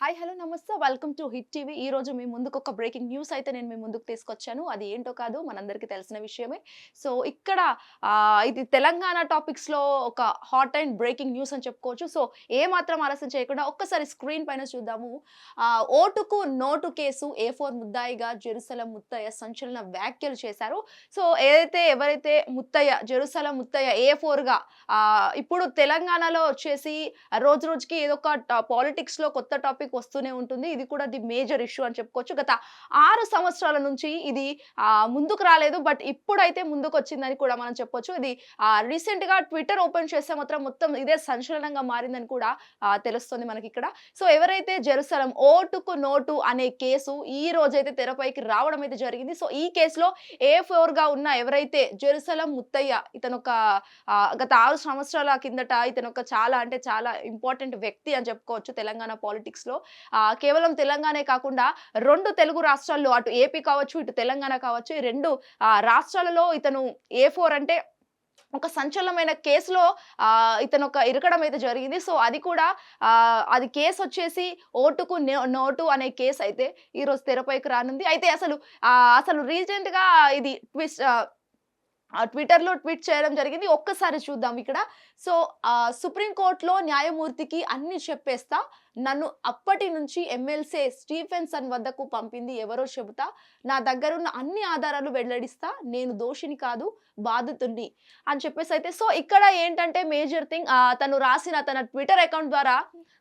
Hi hello నమస్తే. Welcome to hit TV. ఈ రోజు మీ ముందుకు ఒక బ్రేకింగ్ న్యూస్ అయితే నేను మీ ముందుకు తీసుకొచ్చాను. అది ఏంటో కాదు మనందరికీ తెలిసిన విషయమే. సో ఇక్కడ ఇది తెలంగాణ టాపిక్స్లో ఒక హాట్ అండ్ బ్రేకింగ్ న్యూస్ అని చెప్పుకోవచ్చు. సో ఏ మాత్రం ఆలస్యం చేయకుండా ఒక్కసారి స్క్రీన్ పైన చూద్దాము. ఓటుకు నోటు కేసు ఏ ఫోర్ ముద్దాయిగా జెరుసలం ముత్తయ్య సంచలన వ్యాఖ్యలు చేశారు. సో ఏదైతే ఎవరైతే ముత్తయ్య జెరుసలం ముత్తయ్య ఏ ఫోర్గా ఇప్పుడు తెలంగాణలో వచ్చేసి రోజు రోజుకి ఏదో ఒక పాలిటిక్స్లో కొత్త టాపిక్ వస్తూనే ఉంటుంది. ఇది కూడా ది మేజర్ ఇష్యూ అని చెప్పుకోవచ్చు. గత ఆరు సంవత్సరాల నుంచి ఇది ముందుకు రాలేదు. బట్ ఇప్పుడైతే ముందుకు వచ్చిందని కూడా మనం చెప్పొచ్చు. ఇది రీసెంట్గా ట్విట్టర్ ఓపెన్ చేస్తే మాత్రం మొత్తం ఇదే సంచలనంగా మారిందని కూడా తెలుస్తుంది మనకి ఇక్కడ సో ఎవరైతే జెరూసలం ఓటుకు నోటు అనే కేసు ఈ రోజైతే తెరపైకి రావడం అయితే జరిగింది. సో ఈ కేసులో ఏ ఫోర్గా ఉన్న ఎవరైతే జెరూసలం ముత్తయ్య ఇతను ఒక గత ఆరు సంవత్సరాల కిందట ఇతను ఒక చాలా అంటే చాలా ఇంపార్టెంట్ వ్యక్తి అని చెప్పుకోవచ్చు తెలంగాణ పాలిటిక్స్లో కేవలం తెలంగాణే కాకుండా రెండు తెలుగు రాష్ట్రాల్లో అటు ఏపీ కావచ్చు ఇటు తెలంగాణ కావచ్చు ఈ రెండు ఆ, రాష్ట్రాలలో ఇతను ఏ ఫోర్ అంటే ఒక సంచలనమైన కేసులో ఇతను ఒక ఇరకడం అయితే జరిగింది. సో అది కూడా అది కేసు వచ్చేసి ఓటుకు నోటు అనే కేసు అయితే ఈరోజు తెరపైకి రానుంది. అయితే అసలు అసలు రీసెంట్గా ఇది ట్విస్ట్ ట్విట్టర్లో ట్వీట్ చేయడం జరిగింది. ఒక్కసారి చూద్దాం ఇక్కడ. సో సుప్రీంకోర్టులో న్యాయమూర్తికి అన్ని చెప్పేస్తా. నన్ను అప్పటి నుంచి ఎమ్మెల్సీ స్టీఫెన్సన్ వద్దకు పంపింది ఎవరో చెబుతా. నా దగ్గరున్న అన్ని ఆధారాలు వెల్లడిస్తా. నేను దోషిని కాదు బాధితుణ్ణి అని చెప్పేసి అయితే. సో ఇక్కడ ఏంటంటే మేజర్ థింగ్ తను రాసిన తన ట్విట్టర్ అకౌంట్ ద్వారా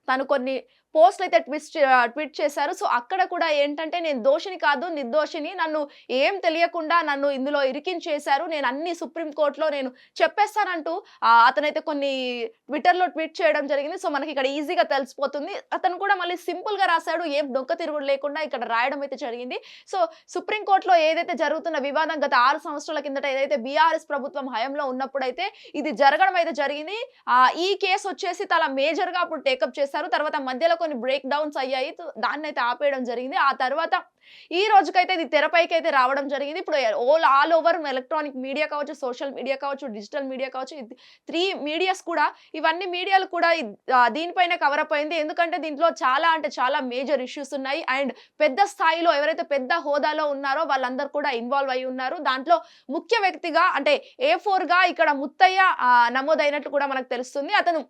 తను కొన్ని పోస్ట్లు అయితే ట్విస్ట్ ట్వీట్ చేశారు. సో అక్కడ కూడా ఏంటంటే నేను దోషిని కాదు నిర్దోషిని. నన్ను ఏం తెలియకుండా నన్ను ఇందులో ఇరికించేశారు. నేను అన్ని సుప్రీంకోర్టులో నేను చెప్పేస్తానంటూ అతనైతే కొన్ని ట్విట్టర్లో ట్వీట్ చేయడం జరిగింది. సో మనకి ఇక్కడ ఈజీగా తెలిసిపోతుంది. అతను కూడా మళ్ళీ సింపుల్గా రాశాడు. ఏం డొక్క తిరుగుడు లేకుండా ఇక్కడ రాయడం అయితే జరిగింది. సో సుప్రీంకోర్టులో ఏదైతే జరుగుతున్న వివాదం గత ఆరు సంవత్సరాల కిందట ఏదైతే బీఆర్ఎస్ ప్రభుత్వం హయంలో ఉన్నప్పుడైతే ఇది జరగడం అయితే జరిగింది. ఆ ఈ కేసు వచ్చేసి చాలా మేజర్గా అప్పుడు టేకప్ చేశారు. తర్వాత మధ్యలో కొన్ని బ్రేక్ డౌన్స్ అయ్యాయి. దాన్ని అయితే ఆపేయడం జరిగింది. ఆ తర్వాత ఈ రోజుకైతే ఇది తెరపైకి అయితే రావడం జరిగింది. ఇప్పుడు all all over electronic media కావచ్చు సోషల్ మీడియా కావచ్చు డిజిటల్ మీడియా కావచ్చు త్రీ మీడియాస్ కూడా ఇవన్నీ మీడియాలు కూడా దీనిపైన కవర్ అప్ అయింది. ఎందుకంటే దీంట్లో చాలా అంటే చాలా మేజర్ ఇష్యూస్ ఉన్నాయి. అండ్ పెద్ద స్థాయిలో ఎవరైతే పెద్ద హోదాలో ఉన్నారో వాళ్ళందరూ కూడా ఇన్వాల్వ్ అయి ఉన్నారు. దాంట్లో ముఖ్య వ్యక్తిగా అంటే ఏ ఫోర్గా ఇక్కడ ముత్తయ్య నమోదైనట్లు కూడా మనకు తెలుస్తుంది. అతను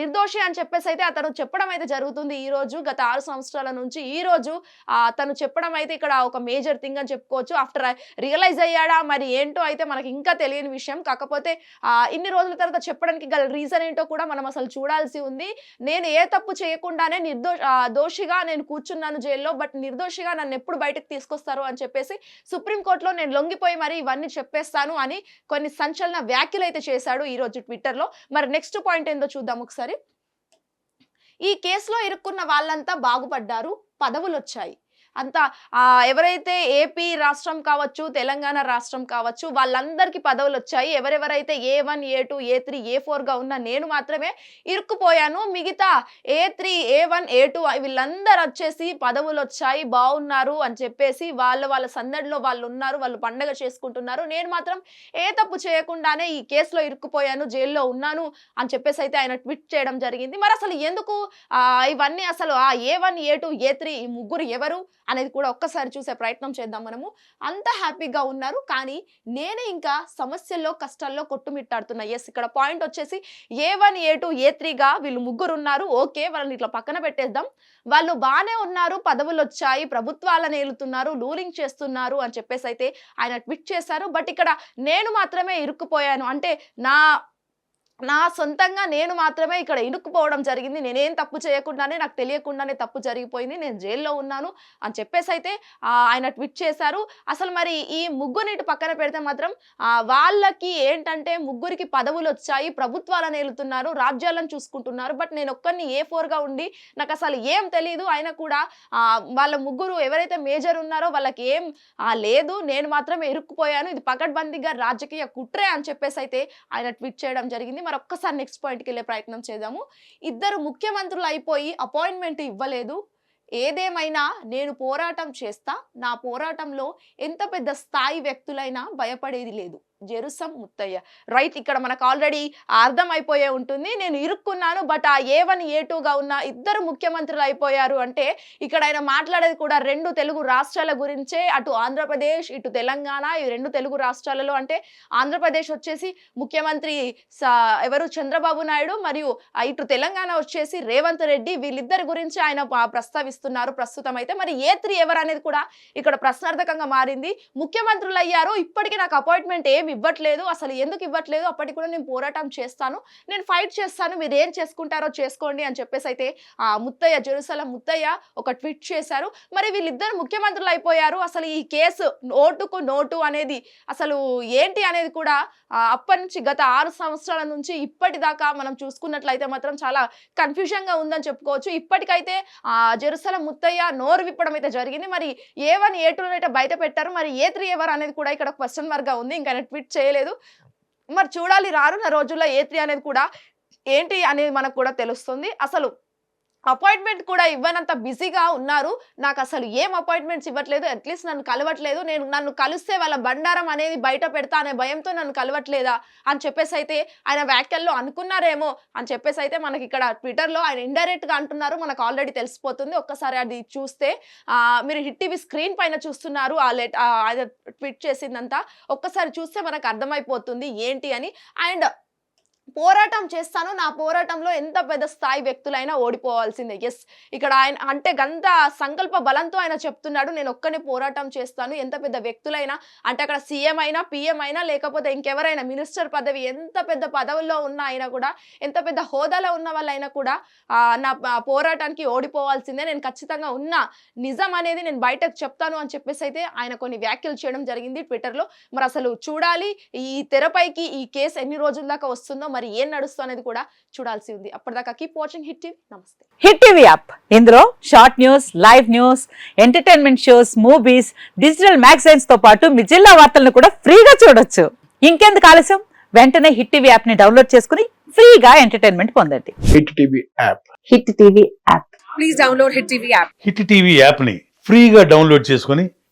నిర్దోషి అని చెప్పేసి అయితే అతను చెప్పడం అయితే జరుగుతుంది ఈ రోజు. గత ఆరు సంవత్సరాల నుంచి ఈ రోజు తను చెప్పడం అయితే ఇక్కడ ఒక మేజర్ థింగ్ అని చెప్పుకోవచ్చు. ఆఫ్టర్ రియలైజ్ అయ్యాడా? మరి ఏంటో అయితే మనకి ఇంకా తెలియని విషయం. కాకపోతే ఇన్ని రోజుల తర్వాత చెప్పడానికి గల రీజన్ ఏంటో కూడా మనం అసలు చూడాల్సి ఉంది. నేను ఏ తప్పు చేయకుండానే నిర్దో దోషిగా నేను కూర్చున్నాను జైల్లో బట్ నిర్దోషిగా నన్ను ఎప్పుడు బయటకు తీసుకొస్తారు అని చెప్పేసి సుప్రీంకోర్టులో నేను లొంగిపోయి మరి ఇవన్నీ చెప్పేస్తాను అని కొన్ని సంచలన వ్యాఖ్యలు అయితే చేశాడు ఈరోజు ట్విట్టర్లో. మరి నెక్స్ట్ పాయింట్ ఏందో చూద్దాం ఒకసారి. ఈ కేసులో ఇరుక్కున్న వాళ్ళంతా బాగుపడ్డారు పదవులు వచ్చాయి అంతా ఎవరైతే ఏపీ రాష్ట్రం కావచ్చు తెలంగాణ రాష్ట్రం కావచ్చు వాళ్ళందరికీ పదవులు వచ్చాయి ఎవరెవరైతే A one A two A three A ఫోర్గా ఉన్న నేను మాత్రమే ఇరుక్కుపోయాను. మిగతా A three A one A two వీళ్ళందరూ వచ్చేసి పదవులు వచ్చాయి బాగున్నారు అని చెప్పేసి వాళ్ళ వాళ్ళ సందడిలో వాళ్ళు ఉన్నారు వాళ్ళు పండగ చేసుకుంటున్నారు. నేను మాత్రం ఏ తప్పు చేయకుండానే ఈ కేసులో ఇరుక్కుపోయాను జైల్లో ఉన్నాను అని చెప్పేసి అయితే ఆయన ట్వీట్ చేయడం జరిగింది. మరి అసలు ఎందుకు ఇవన్నీ అసలు ఆ A one A two A three ఈ ముగ్గురు ఎవరు అనేది కూడా ఒక్కసారి చూసే ప్రయత్నం చేద్దాం మనము. అంత హ్యాపీగా ఉన్నారు కానీ నేనే ఇంకా సమస్యల్లో కష్టాల్లో కొట్టుమిట్టాడుతున్నా. ఎస్ ఇక్కడ పాయింట్ వచ్చేసి ఏ వన్ ఏ టూ ఏ త్రీగా వీళ్ళు ముగ్గురు ఉన్నారు ఓకే వాళ్ళని ఇట్లా పక్కన పెట్టేద్దాం. వాళ్ళు బాగానే ఉన్నారు పదవులు వచ్చాయి ప్రభుత్వాలను ఏలుతున్నారు రూలింగ్ చేస్తున్నారు అని చెప్పేసి అయితే ఆయన ట్వీట్ చేశారు. బట్ ఇక్కడ నేను మాత్రమే ఇరుక్కుపోయాను. అంటే నా నా సొంతంగా నేను మాత్రమే ఇక్కడ ఇనుక్కుపోవడం జరిగింది. నేనేం తప్పు చేయకుండానే నాకు తెలియకుండానే తప్పు జరిగిపోయింది. నేను జైల్లో ఉన్నాను అని చెప్పేసి అయితే ఆయన ట్వీట్ చేశారు. అసలు మరి ఈ ముగ్గురిని పక్కన పెడితే మాత్రం వాళ్ళకి ఏంటంటే ముగ్గురికి పదవులు వచ్చాయి ప్రభుత్వాలను ఏలుతున్నారు రాజ్యాలను చూసుకుంటున్నారు. బట్ నేను ఒక్కరిని ఏ ఫోర్గా ఉండి నాకు అసలు ఏం తెలియదు ఆయన కూడా వాళ్ళ ముగ్గురు ఎవరైతే మేజర్ ఉన్నారో వాళ్ళకి ఏం లేదు. నేను మాత్రమే ఇరుక్కుపోయాను. ఇది పకడ్బందీగా రాజకీయ కుట్రే అని చెప్పేసి అయితే ఆయన ట్వీట్ చేయడం జరిగింది. మరొక్కసారి నెక్స్ట్ పాయింట్కి వెళ్ళే ప్రయత్నం చేద్దాము. ఇద్దరు ముఖ్యమంత్రులు అయిపోయి అపాయింట్మెంట్ ఇవ్వలేదు. ఏదేమైనా నేను పోరాటం చేస్తా. నా పోరాటంలో ఎంత పెద్ద స్థాయి వ్యక్తులైనా భయపడేది లేదు. జెరుసం ముత్తయ్య. రైట్ ఇక్కడ మనకు ఆల్రెడీ అర్థం అయిపోయే ఉంటుంది. నేను ఇరుక్కున్నాను బట్ ఆ ఏ వన్ ఏ టూగా ఉన్న ఇద్దరు ముఖ్యమంత్రులు అయిపోయారు అంటే ఇక్కడ ఆయన మాట్లాడేది కూడా రెండు తెలుగు రాష్ట్రాల గురించే. అటు ఆంధ్రప్రదేశ్ ఇటు తెలంగాణ ఈ రెండు తెలుగు రాష్ట్రాలలో అంటే ఆంధ్రప్రదేశ్ వచ్చేసి ముఖ్యమంత్రి ఎవరు? చంద్రబాబు నాయుడు మరియు ఇటు తెలంగాణ వచ్చేసి రేవంత్ రెడ్డి వీళ్ళిద్దరి గురించి ఆయన ప్రస్తావిస్తున్నారు ప్రస్తుతం అయితే మరి ఏ త్రీ ఎవరు అనేది కూడా ఇక్కడ ప్రశ్నార్థకంగా మారింది. ముఖ్యమంత్రులు అయ్యారు ఇప్పటికీ నాకు అపాయింట్మెంట్ ఏమి ఇవ్వట్లేదు అసలు ఎందుకు ఇవ్వట్లేదు అప్పటికి కూడా నేను పోరాటం చేస్తాను నేను ఫైట్ చేస్తాను మీరు ఏం చేసుకుంటారో చేసుకోండి అని చెప్పేసి అయితే ఆ ముత్తయ్య జెరూసలం ముత్తయ్య ఒక ట్వీట్ చేశారు. మరి వీళ్ళిద్దరు ముఖ్యమంత్రులు అయిపోయారు. అసలు ఈ కేసు నోటుకు నోటు అనేది అసలు ఏంటి అనేది కూడా అప్పటి నుంచి గత ఆరు సంవత్సరాల నుంచి ఇప్పటిదాకా మనం చూసుకున్నట్లయితే మాత్రం చాలా కన్ఫ్యూజన్గా ఉందని చెప్పుకోవచ్చు. ఇప్పటికైతే ఆ జెరూసలం ముత్తయ్య నోరు విప్పడం అయితే జరిగింది. మరి ఏ వన్ ఏ టూ అయితే బయట పెట్టారు మరి ఏ త్రీ ఎవరు అనేది కూడా ఇక్కడ క్వశ్చన్ మార్క్గా ఉంది. ఇంకా ఫిట్ చేయలేదు. మరి చూడాలి రానున్న రోజుల్లో ఏ త్రీ అనేది కూడా ఏంటి అనేది మనకు కూడా తెలుస్తుంది. అసలు అపాయింట్మెంట్ కూడా ఇవ్వనంత బిజీగా ఉన్నారు. నాకు అసలు ఏం అపాయింట్మెంట్స్ ఇవ్వట్లేదు. అట్లీస్ట్ నన్ను కలవట్లేదు. నేను నన్ను కలిస్తే వాళ్ళ బండారం అనేది బయట పెడతా అనే భయంతో నన్ను కలవట్లేదా? అని చెప్పేసి అయితే ఆయన వ్యాఖ్యల్లో అనుకున్నారేమో. అని చెప్పేసి అయితే మనకి ఇక్కడ ట్విట్టర్లో ఆయన ఇండైరెక్ట్గా అంటున్నారు. మనకు ఆల్రెడీ తెలిసిపోతుంది. ఒక్కసారి అది చూస్తే మీరు హిట్ టీవీ స్క్రీన్ పైన చూస్తున్నారు. ఆ లెట్ ట్వీట్ చేసిందంతా. ఒక్కసారి చూస్తే మనకు అర్థమైపోతుంది ఏంటి అని. అండ్ పోరాటం చేస్తాను. నా పోరాటంలో ఎంత పెద్ద స్థాయి వ్యక్తులైనా ఓడిపోవాల్సిందే. ఎస్ ఇక్కడ ఆయన అంటే గంత సంకల్ప బలంతో ఆయన చెప్తున్నాడు. నేను ఒక్కనే పోరాటం చేస్తాను. ఎంత పెద్ద వ్యక్తులైనా అంటే అక్కడ సీఎం అయినా పిఎం అయినా లేకపోతే ఇంకెవరైనా మినిస్టర్ పదవి ఎంత పెద్ద పదవుల్లో ఉన్న అయినా కూడా ఎంత పెద్ద హోదాలో ఉన్న వాళ్ళైనా కూడా నా పోరాటానికి ఓడిపోవాల్సిందే. నేను ఖచ్చితంగా ఉన్నా నిజం అనేది నేను బయటకు చెప్తాను అని చెప్పేసి అయితే ఆయన కొన్ని వ్యాఖ్యలు చేయడం జరిగింది ట్విట్టర్లో మరి అసలు చూడాలి. ఈ తెరపైకి ఈ కేసు ఎన్ని రోజుల దాకా వస్తుందో మరి ఏం నడుస్తుందో అనేది కూడా చూడాల్సి ఉంది. అప్పటిదాకా కీప్ వాచింగ్ హిట్ టీవీ నమస్తే. హిట్ టీవీ యాప్ ఇందులో short news live news entertainment shows movies digital మ్యాగజైన్స్తో పాటు మీ జిల్లా వార్తలను కూడా ఫ్రీగా చూడొచ్చు. ఇంకెందుకు ఆలస్యం? వెంటనే హిట్ టీవీ యాప్ని డౌన్లోడ్ చేసుకుని ఫ్రీగా ఎంటర్టైన్మెంట్ పొందండి. Hit TV app hit TV app please download Hit TV app. Hit TV యాప్ని ఫ్రీగా డౌన్లోడ్ చేసుకొని